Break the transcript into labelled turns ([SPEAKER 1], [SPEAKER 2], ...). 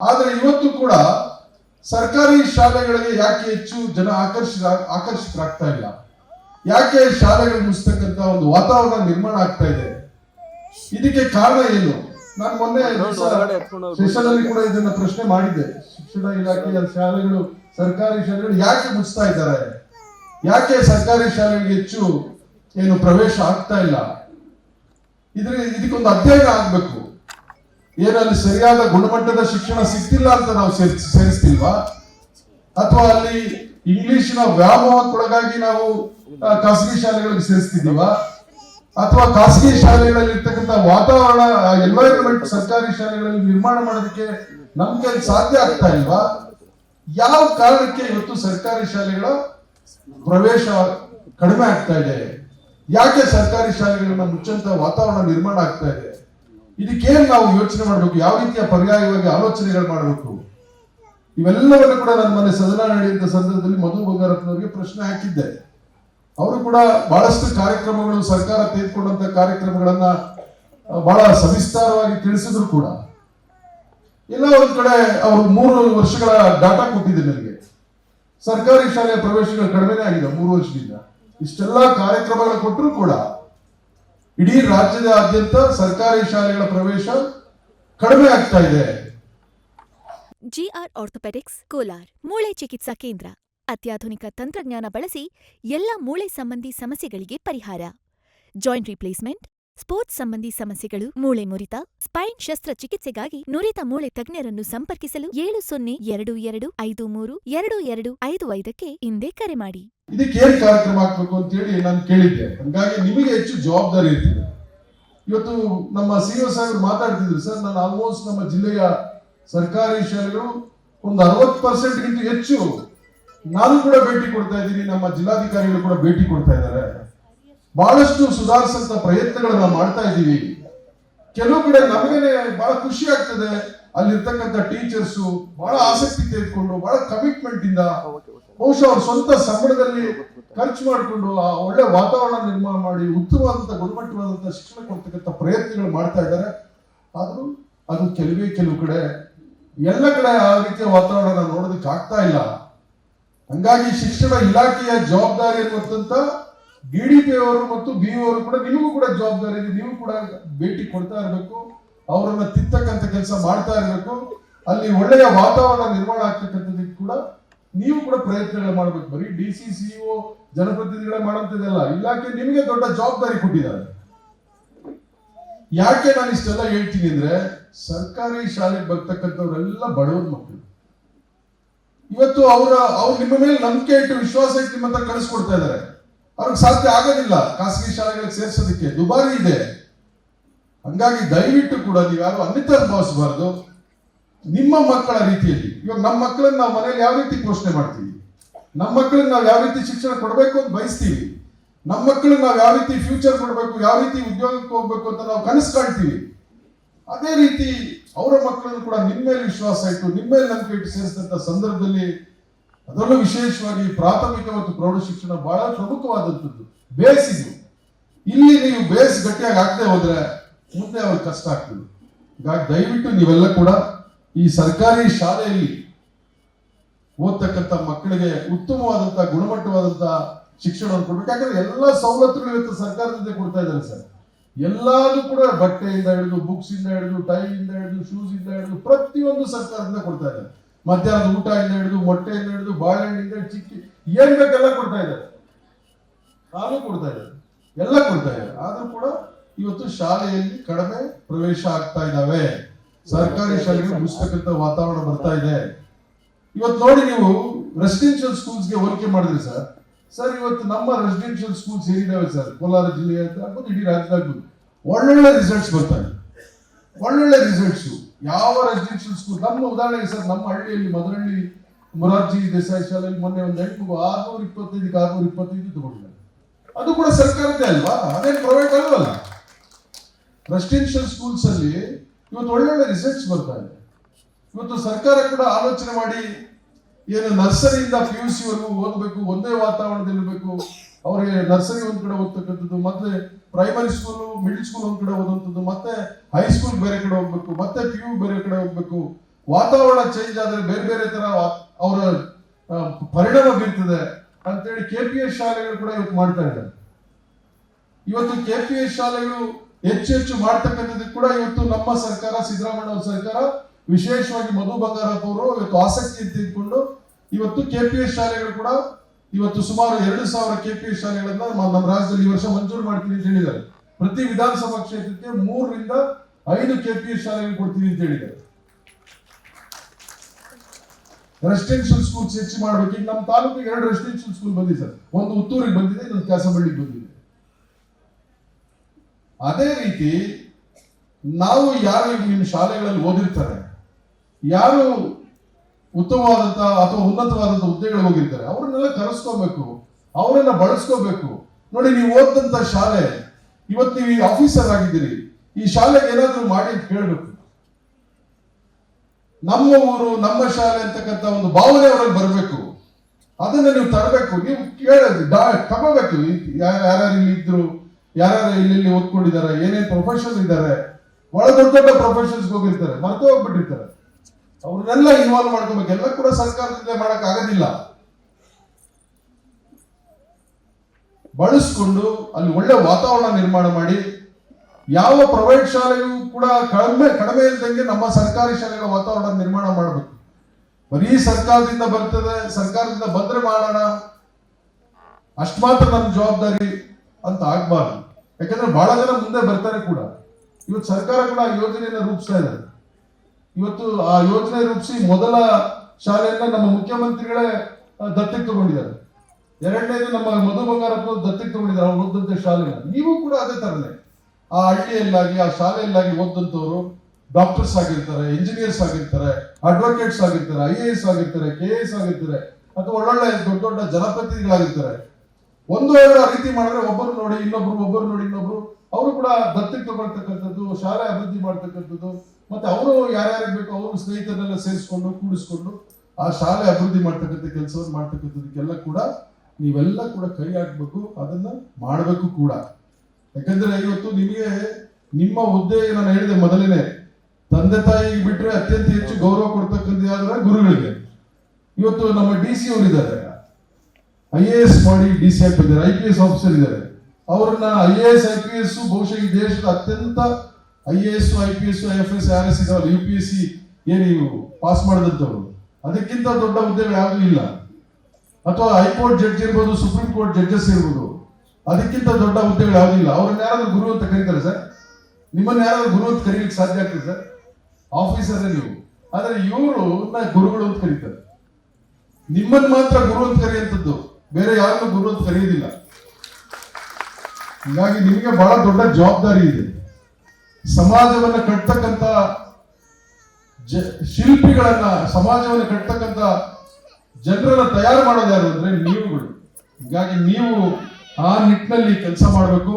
[SPEAKER 1] ಆದ್ರೆ ಇವತ್ತು ಕೂಡ ಸರ್ಕಾರಿ ಶಾಲೆಗಳಿಗೆ ಯಾಕೆ ಹೆಚ್ಚು ಜನ ಆಕರ್ಷಿತ ಆಕರ್ಷಿತರಾಗ್ತಾ ಇಲ್ಲ? ಯಾಕೆ ಶಾಲೆಗಳು ಮುಚ್ಚತಕ್ಕಂತ ಒಂದು ವಾತಾವರಣ ನಿರ್ಮಾಣ ಆಗ್ತಾ ಇದೆ? ಇದಕ್ಕೆ ಕಾರಣ ಏನು? ನಾನು ಮೊನ್ನೆ ಸೆಷನ್ ಕೂಡ ಇದನ್ನ ಪ್ರಶ್ನೆ ಮಾಡಿದ್ದೆ. ಶಿಕ್ಷಣ ಇಲಾಖೆಯ ಶಾಲೆಗಳು ಸರ್ಕಾರಿ ಶಾಲೆಗಳು ಯಾಕೆ ಮುಚ್ತಾ ಇದ್ದಾರೆ? ಯಾಕೆ ಸರ್ಕಾರಿ ಶಾಲೆಗಳಿಗೆ ಹೆಚ್ಚು ಏನು ಪ್ರವೇಶ ಆಗ್ತಾ ಇಲ್ಲ? ಇದ್ರ ಇದಕ್ಕೊಂದು ಅಧ್ಯಯನ ಆಗ್ಬೇಕು. ಏನಲ್ಲಿ ಸರಿಯಾದ ಗುಣಮಟ್ಟದ ಶಿಕ್ಷಣ ಸಿಗ್ತಿಲ್ಲ ಅಂತ ನಾವು ಸೇರ್- ಸೇರಿಸ್ತಿಲ್ವಾ? ಅಥವಾ ಅಲ್ಲಿ ಇಂಗ್ಲಿಷ್ನ ವ್ಯಾಮೋಹಕ್ಕೊಳಗಾಗಿ ನಾವು ಖಾಸಗಿ ಶಾಲೆಗಳಿಗೆ ಸೇರಿಸ್ತಿದ್ದೀವ? ಅಥವಾ ಖಾಸಗಿ ಶಾಲೆಗಳಲ್ಲಿ ಇರ್ತಕ್ಕಂಥ ವಾತಾವರಣ ಎನ್ವೈರನ್ಮೆಂಟ್ ಸರ್ಕಾರಿ ಶಾಲೆಗಳಲ್ಲಿ ನಿರ್ಮಾಣ ಮಾಡೋದಕ್ಕೆ ನಮ್ ಕೈಲಿ ಸಾಧ್ಯ ಆಗ್ತಾ ಇಲ್ವಾ? ಯಾವ ಕಾರಣಕ್ಕೆ ಇವತ್ತು ಸರ್ಕಾರಿ ಶಾಲೆಗಳ ಪ್ರವೇಶ ಕಡಿಮೆ ಆಗ್ತಾ ಇದೆ? ಯಾಕೆ ಸರ್ಕಾರಿ ಶಾಲೆಗಳನ್ನ ಮುಚ್ಚಂತ ವಾತಾವರಣ ನಿರ್ಮಾಣ ಆಗ್ತಾ ಇದೆ? ಇದಕ್ಕೇನ್ ನಾವು ಯೋಚನೆ ಮಾಡಬೇಕು? ಯಾವ ರೀತಿಯ ಪರ್ಯಾಯವಾಗಿ ಆಲೋಚನೆಗಳು ಮಾಡಬೇಕು? ಇವೆಲ್ಲವನ್ನು ಕೂಡ ನನ್ನ ಮನೆ ಸದನ ನಡೆಯುವಂತ ಸಂದರ್ಭದಲ್ಲಿ ಮಧು ಬಂಗಾರಪ್ಪನವರಿಗೆ ಪ್ರಶ್ನೆ ಹಾಕಿದ್ದೆ. ಅವರು ಕೂಡ ಬಹಳಷ್ಟು ಕಾರ್ಯಕ್ರಮಗಳು ಸರ್ಕಾರ ತೆಗೆದುಕೊಂಡಂತ ಕಾರ್ಯಕ್ರಮಗಳನ್ನ ಬಹಳ ಸವಿಸ್ತಾರವಾಗಿ ತಿಳಿಸಿದ್ರು ಕೂಡ. ಎಲ್ಲ ಒಂದ್ ಕಡೆ ಅವರು ಮೂರು ವರ್ಷಗಳ ಡಾಟಾ ಕೊಟ್ಟಿದೆ ನನಗೆ. ಸರ್ಕಾರಿ ಶಾಲೆಯ ಪ್ರವೇಶಗಳು ಕಡಿಮೆನೇ ಆಗಿದೆ ಮೂರು ವರ್ಷದಿಂದ. ಇಷ್ಟೆಲ್ಲ ಕಾರ್ಯಕ್ರಮಗಳು ಕೊಟ್ಟರು ಕೂಡ ಇಡೀ ರಾಜ್ಯದಾದ್ಯಂತ ಸರ್ಕಾರಿ ಶಾಲೆಗಳ ಪ್ರವೇಶ ಕಡಿಮೆ ಆಗ್ತಾ ಇದೆ.
[SPEAKER 2] ಜಿಆರ್ ಆರ್ಥೋಪೆಡಿಕ್ಸ್, ಕೋಲಾರ್, ಮೂಳೆ ಚಿಕಿತ್ಸಾ ಕೇಂದ್ರ. ಅತ್ಯಾಧುನಿಕ ತಂತ್ರಜ್ಞಾನ ಬಳಸಿ ಎಲ್ಲ ಮೂಳೆ ಸಂಬಂಧಿ ಸಮಸ್ಯೆಗಳಿಗೆ ಪರಿಹಾರ. ಜಾಯಿಂಟ್ ರಿಪ್ಲೇಸ್ಮೆಂಟ್ ಸ್ಪೋರ್ಟ್ಸ್ ಸಂಬಂಧಿ ಸಮಸ್ಯೆಗಳು, ಮೂಳೆ ಮುರಿತ, ಸ್ಪೈನ್ ಶಸ್ತ್ರಚಿಕಿತ್ಸೆಗಾಗಿ ನುರಿತ ಮೂಳೆ ತಜ್ಞರನ್ನು ಸಂಪರ್ಕಿಸಲು ಏಳು ಸೊನ್ನೆ ಎರಡು ಎರಡು ಐದು ಮೂರು ಎರಡು ಎರಡು ಐದು ಐದಕ್ಕೆ ಹಿಂದೆ ಕರೆ ಮಾಡಿ.
[SPEAKER 1] ಇದಕ್ಕೆ ಏನ್ ಕಾರ್ಯಕ್ರಮ ಆಗ್ಬೇಕು ಅಂತ ಹೇಳಿ ನಾನು ಕೇಳಿದ್ದೆ. ಹಂಗಾಗಿ ನಿಮಗೆ ಹೆಚ್ಚು ಜವಾಬ್ದಾರಿ ಇರ್ತದೆ. ಇವತ್ತು ನಮ್ಮ ಸಿಇಒ ಸಾಹೇಬರು ಮಾತಾಡ್ತಿದ್ರು, ಸರ್, ನಾನು ಆಲ್ಮೋಸ್ಟ್ ನಮ್ಮ ಜಿಲ್ಲೆಯ ಸರ್ಕಾರಿ ಶಾಲೆಗಳು ಒಂದು ಅರವತ್ತು ಪರ್ಸೆಂಟ್ ಗಿಂತ ಹೆಚ್ಚು ನಾನು ಕೂಡ ಭೇಟಿ ಕೊಡ್ತಾ ಇದ್ದೀನಿ, ನಮ್ಮ ಜಿಲ್ಲಾಧಿಕಾರಿಗಳು ಕೂಡ ಭೇಟಿ ಕೊಡ್ತಾ ಇದ್ದಾರೆ. ಬಹಳಷ್ಟು ಸುಧಾರಿಸಂತ ಪ್ರಯತ್ನಗಳನ್ನ ಮಾಡ್ತಾ ಇದ್ದೀವಿ. ಕೆಲವು ಕಡೆ ನಮಗೇನೆ ಬಹಳ ಖುಷಿ ಆಗ್ತದೆ. ಅಲ್ಲಿರ್ತಕ್ಕಂಥ ಟೀಚರ್ಸು ಬಹಳ ಆಸಕ್ತಿ ತೆಗೆದುಕೊಂಡು, ಬಹಳ ಕಮಿಟ್ಮೆಂಟ್ ಇಂದ ಬಹುಶಃ ಅವ್ರ ಸ್ವಂತ ಸಂಬಳದಲ್ಲಿ ಖರ್ಚು ಮಾಡಿಕೊಂಡು ಆ ಒಳ್ಳೆ ವಾತಾವರಣ ನಿರ್ಮಾಣ ಮಾಡಿ ಉತ್ತಮವಾದಂತಹ ಗುಣಮಟ್ಟವಾದಂತಹ ಶಿಕ್ಷಣ ಕೊಡ್ತಕ್ಕಂಥ ಪ್ರಯತ್ನಗಳು ಮಾಡ್ತಾ ಇದ್ದಾರೆ. ಆದರೂ ಅದು ಕೆಲವೇ ಕೆಲವು ಕಡೆ ಎಲ್ಲ ಕಡೆ ಆ ರೀತಿಯ ವಾತಾವರಣ ನೋಡೋದಕ್ಕೆ ಆಗ್ತಾ ಇಲ್ಲ. ಹಂಗಾಗಿ ಶಿಕ್ಷಣ ಇಲಾಖೆಯ ಜವಾಬ್ದಾರಿ ಅನ್ನುವಂಥ ಡಿ ಡಿ ಅವರು ಮತ್ತು ಬಿ ಅವರು ಕೂಡ ನಿಮಗೂ ಕೂಡ ಜವಾಬ್ದಾರಿ ಇದೆ. ನೀವು ಕೂಡ ಭೇಟಿ ಕೊಡ್ತಾ ಇರಬೇಕು. ಅವರನ್ನ ತಿತ್ತಕ್ಕಂಥ ಕೆಲಸ ಮಾಡ್ತಾ ಇರಬೇಕು. ಅಲ್ಲಿ ಒಳ್ಳೆಯ ವಾತಾವರಣ ನಿರ್ಮಾಣ ಆಗ್ತಕ್ಕಂಥದ್ದಕ್ಕೆ ಕೂಡ ನೀವು ಕೂಡ ಪ್ರಯತ್ನಗಳು ಮಾಡ್ಬೇಕು. ಬರೀ ಡಿ ಸಿ ಸಿಇಒ ಜನಪ್ರತಿನಿಧಿಗಳೇ ಮಾಡೋಂಥದ್ದಲ್ಲ ಇಲಾಖೆ ನಿಮಗೆ ದೊಡ್ಡ ಜವಾಬ್ದಾರಿ ಕೊಟ್ಟಿದ್ದಾರೆ. ಯಾಕೆ ನಾನು ಇಷ್ಟೆಲ್ಲ ಹೇಳ್ತೀನಿ ಅಂದ್ರೆ ಸರ್ಕಾರಿ ಶಾಲೆಗೆ ಬರ್ತಕ್ಕಂಥವರೆಲ್ಲ ಬಡವರ ಮಕ್ಕಳು. ಇವತ್ತು ಅವರ ಅವ್ರು ನಿಮ್ಮ ಮೇಲೆ ನಂಬಿಕೆ ಇಟ್ಟು ವಿಶ್ವಾಸ ಇಟ್ಟು ನಿಮ್ಮ ಹತ್ರ ಕಳಿಸ್ಕೊಡ್ತಾ ಇದ್ದಾರೆ. ಅವ್ರಿಗೆ ಸಾಧ್ಯ ಆಗೋದಿಲ್ಲ. ಖಾಸಗಿ ಶಾಲೆಗಳಿಗೆ ಸೇರಿಸೋದಕ್ಕೆ ದುಬಾರಿ ಇದೆ. ಹಂಗಾಗಿ ದಯವಿಟ್ಟು ಕೂಡ ನೀವು ಯಾರು ಅನುಭವಿಸಬಾರ್ದು ನಿಮ್ಮ ಮಕ್ಕಳ ರೀತಿಯಲ್ಲಿ. ಇವಾಗ ನಮ್ಮ ಮಕ್ಕಳನ್ನ ನಾವು ಮನೇಲಿ ಯಾವ ರೀತಿ ಪೋಷಣೆ ಮಾಡ್ತೀವಿ? ನಮ್ಮ ಮಕ್ಕಳನ್ನ ನಾವು ಯಾವ ರೀತಿ ಶಿಕ್ಷಣ ಕೊಡಬೇಕು ಅಂತ ಬಯಸ್ತೀವಿ? ನಮ್ಮ ಮಕ್ಕಳನ್ನ ನಾವು ಯಾವ ರೀತಿ ಫ್ಯೂಚರ್ ಕೊಡಬೇಕು, ಯಾವ ರೀತಿ ಉದ್ಯೋಗಕ್ಕೆ ಹೋಗ್ಬೇಕು ಅಂತ ನಾವು ಕನಸು ಕಾಣ್ತೀವಿ? ಅದೇ ರೀತಿ ಅವರ ಮಕ್ಕಳನ್ನು ಕೂಡ ನಿಮ್ಮ ಮೇಲೆ ವಿಶ್ವಾಸ ಇಟ್ಟು, ನಿಮ್ಮ ಮೇಲೆ ನಂಬಿಕೆ ಇಟ್ಟು ಸೇರಿಸಿದಂಥ ಸಂದರ್ಭದಲ್ಲಿ ಅದರಲ್ಲೂ ವಿಶೇಷವಾಗಿ ಪ್ರಾಥಮಿಕ ಮತ್ತು ಪ್ರೌಢ ಶಿಕ್ಷಣ ಬಹಳ ಪ್ರಮುಖವಾದಂಥದ್ದು. ಬೇಸ್ ಇದು ಇಲ್ಲಿ ನೀವು ಬೇಸ್ ಗಟ್ಟಿಯಾಗಿ ಹಾಕದೆ ಹೋದ್ರೆ ಮುಂದೆ ಅವ್ರಿಗೆ ಕಷ್ಟ ಆಗ್ತದೆ. ಹೀಗಾಗಿ ದಯವಿಟ್ಟು ನೀವೆಲ್ಲ ಕೂಡ ಈ ಸರ್ಕಾರಿ ಶಾಲೆಯಲ್ಲಿ ಓದ್ತಕ್ಕಂಥ ಮಕ್ಕಳಿಗೆ ಉತ್ತಮವಾದಂತಹ ಗುಣಮಟ್ಟವಾದಂತಹ ಶಿಕ್ಷಣವನ್ನು ಕೊಡ್ಬೇಕು. ಯಾಕಂದ್ರೆ ಎಲ್ಲ ಸವಲತ್ತುಗಳು ಇವತ್ತು ಸರ್ಕಾರದಿಂದ ಕೊಡ್ತಾ ಇದ್ದಾರೆ ಸರ್. ಎಲ್ಲಾನು ಕೂಡ ಬಟ್ಟೆಯಿಂದ ಹಿಡಿದು ಬುಕ್ಸ್ ಇಂದ ಹಿಡಿದು ಟೈ ಇಂದ ಹಿಡಿದು ಶೂಸ್ ಇಂದ ಹಿಡಿದು ಪ್ರತಿಯೊಂದು ಸರ್ಕಾರದಿಂದ ಕೊಡ್ತಾ ಇದ್ದಾರೆ. ಮಧ್ಯಾಹ್ನದ ಊಟ ಇಂದ ಹಿಡಿದು ಮೊಟ್ಟೆಯಿಂದ ಹಿಡಿದು ಬಾಳೆಹಣ್ಣಿಂದ ಹಣ್ಣಿಂದ ಚಿಕ್ಕಿ ಏನ್ ಬೇಕೆಲ್ಲ ಕೊಡ್ತಾ ಇದ್ದಾರೆ. ಹಾಲು ಕೊಡ್ತಾ ಇದ್ದಾರೆ ಎಲ್ಲ ಕೊಡ್ತಾ ಇದ್ದಾರೆ. ಆದ್ರೂ ಕೂಡ ಇವತ್ತು ಶಾಲೆಯಲ್ಲಿ ಕಡಿಮೆ ಪ್ರವೇಶ ಆಗ್ತಾ ಇದ್ದಾವೆ. ಸರ್ಕಾರಿ ಶಾಲೆಗೆ ಮುಗಿಸ್ತಕ್ಕಂಥ ವಾತಾವರಣ ಬರ್ತಾ ಇದೆ. ಇವತ್ತು ನೋಡಿ ನೀವು ರೆಸಿಡೆನ್ಷಿಯಲ್ ಸ್ಕೂಲ್ಸ್ಗೆ ಹೋಲಿಕೆ ಮಾಡಿದ್ರಿ ಸರ್. ಸರ್, ಇವತ್ತು ನಮ್ಮ ರೆಸಿಡೆನ್ಷಿಯಲ್ ಸ್ಕೂಲ್ಸ್ ಏನಿದಾವೆ ಸರ್? ಕೋಲಾರ ಜಿಲ್ಲೆ ಅಂತ ಇಡೀ ರಾಜ್ಯದಾಗ್ಬೋದು. ಒಳ್ಳೊಳ್ಳೆ ರಿಸಲ್ಟ್ಸ್ ಬರ್ತಾರೆ ಒಳ್ಳೊಳ್ಳೆ ರಿಸಲ್ಟ್ಸ್ ಯಾವ ರೆಸಿಡೆನ್ಷಿಯಲ್ ಸ್ಕೂಲ್ ನಮ್ಮ ಉದಾಹರಣೆಗೆ ಸರ್, ನಮ್ಮ ಹಳ್ಳಿಯಲ್ಲಿ ಮದರಳ್ಳಿ ಮೊರಾರ್ಜಿ ದೇಸಾಯಿ ಶಾಲೆಯಲ್ಲಿ ಮೊನ್ನೆ ಒಂದು ಹೆಣ್ಣು ಆರ್ನೂರ ಇಪ್ಪತ್ತೈದು ಆರ್ನೂರ ಇಪ್ಪತ್ತೈದು ತಗೊಂಡಿದ್ದಾರೆ. ಅದು ಕೂಡ ಸರ್ಕಾರದ್ದೇ ಅಲ್ವಾ? ಅದೇನು ಪ್ರೈವೇಟ್ ಅಲ್ವಲ್ಲ? ರೆಸಿಡೆನ್ಷಿಯಲ್ ಸ್ಕೂಲ್ಸ್ ಅಲ್ಲಿ ಇವತ್ತು ಒಳ್ಳೊಳ್ಳೆ ರಿಸಲ್ಟ್ಸ್ ಬರ್ತಾ ಇದೆ. ಇವತ್ತು ಸರ್ಕಾರ ಕೂಡ ಆಲೋಚನೆ ಮಾಡಿ, ಏನು ನರ್ಸರಿಯಿಂದ ಪಿ ಯು ಸಿವರೆಗೂ ಓದಬೇಕು, ಒಂದೇ ವಾತಾವರಣದಲ್ಲಿರಬೇಕು ಅವರಿಗೆ ನರ್ಸರಿ ಒಂದ್ ಕಡೆ ಓದ್ತಕ್ಕಂಥದ್ದು, ಮತ್ತೆ ಪ್ರೈಮರಿ ಸ್ಕೂಲ್ ಮಿಡಿಲ್ ಸ್ಕೂಲ್ ಒಂದ್ ಕಡೆ ಓದುವಂಥದ್ದು, ಮತ್ತೆ ಹೈಸ್ಕೂಲ್ ಬೇರೆ ಕಡೆ ಹೋಗ್ಬೇಕು, ಮತ್ತೆ ಪಿ ಯು ಬೇರೆ ಕಡೆ ಹೋಗ್ಬೇಕು. ವಾತಾವರಣ ಚೇಂಜ್ ಆದ್ರೆ ಬೇರೆ ಬೇರೆ ತರ ಅವರ ಪರಿಣಾಮ ಬೀರ್ತದೆ ಅಂತೇಳಿ ಕೆ ಪಿ ಎಸ್ ಶಾಲೆಗಳು ಕೂಡ ಇವತ್ತು ಮಾಡ್ತಾ ಇದ್ದಾರೆ. ಇವತ್ತು ಕೆ ಪಿ ಎಸ್ ಶಾಲೆಗಳು ಹೆಚ್ಚು ಹೆಚ್ಚು ಮಾಡ್ತಕ್ಕಂಥದ್ದು ಕೂಡ ಇವತ್ತು ನಮ್ಮ ಸರ್ಕಾರ, ಸಿದ್ದರಾಮಯ್ಯ ಅವರ ಸರ್ಕಾರ, ವಿಶೇಷವಾಗಿ ಮಧು ಬಂಗಾರಪ್ಪ ಅವರು ಇವತ್ತು ಆಸಕ್ತಿ ತೆಗೆದುಕೊಂಡು ಇವತ್ತು ಕೆ ಪಿ ಎಸ್ ಶಾಲೆಗಳು ಕೂಡ ಇವತ್ತು ಸುಮಾರು ಎರಡು ಸಾವಿರ ಕೆ ಪಿ ಎಸ್ ಶಾಲೆಗಳನ್ನ ನಮ್ಮ ರಾಜ್ಯದಲ್ಲಿ ಈ ವರ್ಷ ಮಂಜೂರು ಮಾಡ್ತೀನಿ ಅಂತ ಹೇಳಿದ್ದಾರೆ. ಪ್ರತಿ ವಿಧಾನಸಭಾ ಕ್ಷೇತ್ರಕ್ಕೆ ಮೂರರಿಂದ ಐದು ಕೆ ಪಿ ಎಸ್ ಶಾಲೆಗಳು ಕೊಡ್ತೀನಿ ಅಂತ ಹೇಳಿದ್ದಾರೆ. ರೆಸಿಡೆನ್ಷಿಯಲ್ ಸ್ಕೂಲ್ಸ್ ಹೆಚ್ಚು ಮಾಡ್ಬೇಕು. ಈಗ ನಮ್ಮ ತಾಲೂಕಿಗೆ ಎರಡು ರೆಸಿಡೆನ್ಷಿಯಲ್ ಸ್ಕೂಲ್ ಬಂದಿದೆ ಸರ್. ಒಂದು ಉತ್ತೂರಿಗೆ ಬಂದಿದೆ, ಇನ್ನೊಂದು ಕ್ಯಾಸಂಬಳ್ಳಿಗೆ ಬಂದಿದೆ. ಅದೇ ರೀತಿ ನಾವು ಯಾರು ನಿಮ್ಮ ಶಾಲೆಗಳಲ್ಲಿ ಓದಿರ್ತಾರೆ? ಯಾರು ಉತ್ತಮವಾದಂತ ಅಥವಾ ಉನ್ನತವಾದಂತಹ ಹುದ್ದೆಗಳಿಗೆ ಹೋಗಿರ್ತಾರೆ. ಅವ್ರನ್ನೆಲ್ಲ ಕರೆಸ್ಕೋಬೇಕು. ಅವರನ್ನ ಬಳಸ್ಕೋಬೇಕು. ನೋಡಿ, ನೀವು ಓದಂತ ಶಾಲೆ, ಇವತ್ತು ನೀವು ಈ ಆಫೀಸರ್ ಆಗಿದ್ದೀರಿ. ಈ ಶಾಲೆಗೆ ಏನಾದ್ರೂ ಮಾಡಿ ಅಂತ ಕೇಳಬೇಕು ನಮ್ಮ ಊರು, ನಮ್ಮ ಶಾಲೆ ಅಂತಕ್ಕಂಥ ಒಂದು ಭಾವನೆ ಅವರಲ್ಲಿ ಬರಬೇಕು. ಅದನ್ನ ನೀವು ತರಬೇಕು. ನೀವು ಕೇಳ ತಗೋಬೇಕು. ಯಾರ್ಯಾರು ಇಲ್ಲಿ ಇದ್ರು, ಯಾರ್ಯಾರು ಇಲ್ಲಿ ಓದ್ಕೊಂಡಿದ್ದಾರೆ, ಏನೇನು ಪ್ರೊಫೆಷನ್ ಇದ್ದಾರೆ. ಒಳಗೊಂಡ ದೊಡ್ಡ ದೊಡ್ಡ ಪ್ರೊಫೆಷನ್ಸ್ ಹೋಗಿರ್ತಾರೆ. ಮರೆತು ಹೋಗ್ಬಿಟ್ಟಿರ್ತಾರೆ. ಅವ್ರನ್ನೆಲ್ಲ ಇನ್ವಾಲ್ವ್ ಮಾಡ್ಕೋಬೇಕು. ಎಲ್ಲ ಕೂಡ ಸರ್ಕಾರದಿಂದ ಮಾಡಕ್ ಆಗೋದಿಲ್ಲ. ಬಳಸ್ಕೊಂಡು ಅಲ್ಲಿ ಒಳ್ಳೆ ವಾತಾವರಣ ನಿರ್ಮಾಣ ಮಾಡಿ, ಯಾವ ಪ್ರೈವೇಟ್ ಶಾಲೆಯೂ ಕೂಡ ಕಡಿಮೆ ಕಡಿಮೆ ಇಲ್ದಂಗೆ ನಮ್ಮ ಸರ್ಕಾರಿ ಶಾಲೆಗಳ ವಾತಾವರಣ ನಿರ್ಮಾಣ ಮಾಡಬೇಕು. ಬರೀ ಸರ್ಕಾರದಿಂದ ಬರ್ತದೆ, ಸರ್ಕಾರದಿಂದ ಬಂದ್ರೆ ಮಾಡೋಣ. ಅಷ್ಟು ಮಾತ್ರ ನಮ್ಮ ಜವಾಬ್ದಾರಿ ಅಂತ ಆಗ್ಬಾರ್ದು. ಯಾಕಂದ್ರೆ ಬಹಳ ಜನ ಮುಂದೆ ಬರ್ತಾರೆ ಕೂಡ. ಇವತ್ತು ಸರ್ಕಾರ ಕೂಡ ಆ ಯೋಜನೆಯನ್ನು ರೂಪಿಸ್ತಾ ಇದ್ದಾರೆ. ಇವತ್ತು ಆ ಯೋಜನೆ ರೂಪಿಸಿ ಮೊದಲ ಶಾಲೆಯನ್ನ ನಮ್ಮ ಮುಖ್ಯಮಂತ್ರಿಗಳೇ ದತ್ತಿಗೆ ತಗೊಂಡಿದ್ದಾರೆ. ಎರಡನೇದು ನಮ್ಮ ಮಧು ಬಂಗಾರಪ್ಪ ದತ್ತಕ್ಕೆ ತಗೊಂಡಿದ್ದಾರೆ, ಅವ್ರು ಓದಂತ ನೀವು ಕೂಡ ಅದೇ ತರನೇ. ಆ ಹಳ್ಳಿಯಲ್ಲಾಗಿ, ಆ ಶಾಲೆಯಲ್ಲಾಗಿ ಓದಂತವ್ರು ಡಾಕ್ಟರ್ಸ್ ಆಗಿರ್ತಾರೆ ಇಂಜಿನಿಯರ್ಸ್ ಆಗಿರ್ತಾರೆ ಅಡ್ವೊಕೇಟ್ಸ್ ಆಗಿರ್ತಾರೆ ಐ ಎ ಎಸ್ ಆಗಿರ್ತಾರೆ ಕೆ ಎಸ್ ಆಗಿರ್ತಾರೆ, ಅಥವಾ ಒಳ್ಳೊಳ್ಳೆ ದೊಡ್ಡ ದೊಡ್ಡ ಜನಪ್ರತಿನಿಧಿಗಳಾಗಿರ್ತಾರೆ. ಒಂದು ಎರಡು ರೀತಿ ಮಾಡಿದ್ರೆ ಒಬ್ಬರು ನೋಡಿ ಇನ್ನೊಬ್ರು, ಒಬ್ಬರು ನೋಡಿ ಇನ್ನೊಬ್ರು. ಅವರು ಕೂಡ ದತ್ತಕ್ಕೆ ತಗೊಳ್ತಕ್ಕಂಥದ್ದು ಶಾಲೆ ಅಭಿವೃದ್ಧಿ ಮಾಡ್ತಕ್ಕಂಥದ್ದು, ಮತ್ತೆ ಅವರು ಯಾರ್ಯಾರಿಗೆ ಬೇಕು ಅವರು ಸ್ನೇಹಿತರನ್ನೆಲ್ಲ ಸೇರಿಸ್ಕೊಂಡು, ಕೂಡಿಸ್ಕೊಂಡು ಆ ಶಾಲೆ ಅಭಿವೃದ್ಧಿ ಮಾಡ್ತಕ್ಕಂಥ ಕೆಲಸವನ್ನು ಮಾಡ್ತಕ್ಕಂಥದಕ್ಕೆಲ್ಲ ಕೂಡ ನೀವೆಲ್ಲ ಕೂಡ ಕೈ ಹಾಕ್ಬೇಕು, ಅದನ್ನ ಮಾಡಬೇಕು ಕೂಡ. ಯಾಕಂದ್ರೆ ಇವತ್ತು ನಿಮಗೆ ನಿಮ್ಮ ಹುದ್ದೆ ನಾನು ಹೇಳಿದೆ ಮೊದಲೇನೆ, ತಂದೆ ತಾಯಿಗೆ ಬಿಟ್ರೆ ಅತ್ಯಂತ ಹೆಚ್ಚು ಗೌರವ ಕೊಡ್ತಕ್ಕಂಥ ಯಾರ? ಗುರುಗಳಿಗೆ. ಇವತ್ತು ನಮ್ಮ ಡಿ ಸಿ ಅವರು ಇದ್ದಾರೆ ಐ ಎ ಎಸ್ ಮಾಡಿ ಡಿ ಸಿ ಆಗಿದ್ದಾರೆ ಐ ಪಿ ಎಸ್ ಆಫೀಸರ್ ಇದ್ದಾರೆ. ಅವ್ರನ್ನ I A S, I P S, ಬಹುಶಃ ಈ ದೇಶದ ಅತ್ಯಂತ I A S, I P S, I F S, R S ಇದಾವಲ್ಲ, ಯು ಪಿ ಎಸ್ ಸಿ ಏನು ಪಾಸ್ ಮಾಡಿದಂಥವ್ರು. ಅದಕ್ಕಿಂತ ದೊಡ್ಡ ಹುದ್ದೆಗಳು ಯಾವುದೂ ಇಲ್ಲ. ಅಥವಾ ಹೈಕೋರ್ಟ್ ಜಡ್ಜ್ ಇರ್ಬೋದು, ಸುಪ್ರೀಂ ಕೋರ್ಟ್ ಜಡ್ಜಸ್ ಇರ್ಬೋದು, ಅದಕ್ಕಿಂತ ದೊಡ್ಡ ಹುದ್ದೆಗಳು ಯಾವುದೂ ಇಲ್ಲ. ಅವ್ರನ್ನ ಯಾರಾದ್ರೂ ಗುರು ಅಂತ ಕರೀತಾರೆ ಸರ್? ನಿಮ್ಮನ್ನ ಯಾರಾದ್ರೂ ಗುರು ಅಂತ ಕರೀಲಿಕ್ಕೆ ಸಾಧ್ಯ ಆಗ್ತದೆ ಸರ್? ಆಫೀಸರ್ ನೀವು. ಆದರೆ ಇವರು ಗುರುಗಳು ಅಂತ ಕರೀತಾರೆ. ನಿಮ್ಮನ್ನ ಮಾತ್ರ ಗುರು ಅಂತ ಕರೆಯುವಂಥದ್ದು ಬೇರೆ ಯಾರನ್ನೂ ಗುರು ಅಂತ ಕರೆಯೋದಿಲ್ಲ. ಹೀಗಾಗಿ ನಿಮಗೆ ಬಹಳ ದೊಡ್ಡ ಜವಾಬ್ದಾರಿ ಇದೆ. ಸಮಾಜವನ್ನು ಕಟ್ತಕ್ಕಂತ ಜ, ಶಿಲ್ಪಿಗಳನ್ನ ಸಮಾಜವನ್ನು ಕಟ್ತಕ್ಕಂತ ಜನರನ್ನ ತಯಾರು ಮಾಡೋದು ಯಾರು ಅಂದ್ರೆ ನೀವುಗಳು. ಹೀಗಾಗಿ ನೀವು ಆ ನಿಟ್ಟಿನಲ್ಲಿ ಕೆಲಸ ಮಾಡಬೇಕು.